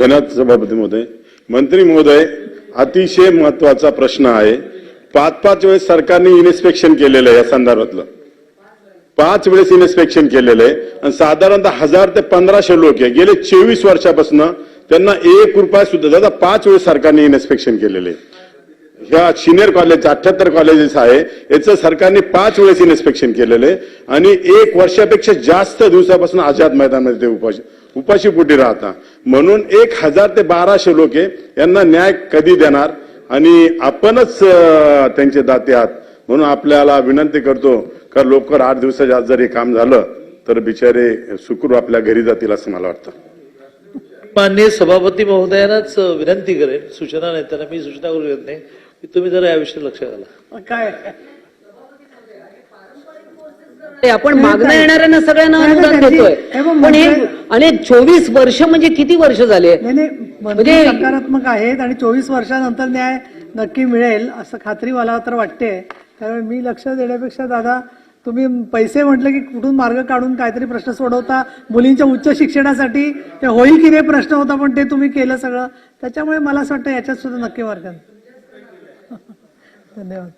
धन्यवाद सभापती महोदय. मंत्री महोदय अतिशय महत्त्वाचा प्रश्न आहे. पाच पाच वेळेस सरकारने इन्स्पेक्शन केलेलं आहे या संदर्भातलं. पाच वेळेस इन्स्पेक्शन केलेलं आहे. आणि साधारणतः हजार ते पंधराशे लोक आहे. गेले चोवीस वर्षापासून त्यांना एक रुपया सुद्धा दादा पाच वेळेस सरकारने इन्स्पेक्शन केलेले आहे. ह्या सिनियर कॉलेज अठ्याहत्तर कॉलेजेस आहे याचं सरकारने पाच वेळेस इन्स्पेक्शन केलेलं आहे. आणि एक वर्षापेक्षा जास्त दिवसापासून आझाद मैदानामध्ये ते उपाशी उपाशी पोटी राहता म्हणून एक हजार ते बाराशे लोक यांना न्याय कधी देणार? आणि आपणच त्यांचे दाते आहात. म्हणून आपल्याला विनंती करतो का लवकर आठ दिवसाच्या आत जर हे काम झालं तर बिचारे सुखरूप आपल्या घरी जातील असं मला वाटतं. माननीय सभापती महोदयांनाच विनंती करेन. सूचना नाही त्यांना मी सूचना करू येत नाही. की तुम्ही जरा याविषयी लक्ष घाला. काय? ते आपण मागणं येणाऱ्यांना सगळ्यांना अनुदान देतोय. पण हे म्हणजे- आणि चोवीस वर्ष म्हणजे किती वर्ष झाले? नाही नाही. मंत्री म्हणजे- सकारात्मक आहेत आणि चोवीस वर्षानंतर न्याय नक्की मिळेल असं खात्री मला तर वाटते. त्यामुळे मी लक्ष देण्यापेक्षा दादा तुम्ही पैसे म्हटलं की कुठून मार्ग काढून काहीतरी प्रश्न सोडवता? मुलींच्या उच्च शिक्षणासाठी ते होईल की नाही प्रश्न होता पण ते तुम्ही केलं सगळं. त्याच्यामुळे मला असं वाटतं याच्यात सुद्धा नक्की मार्ग धन्यवाद.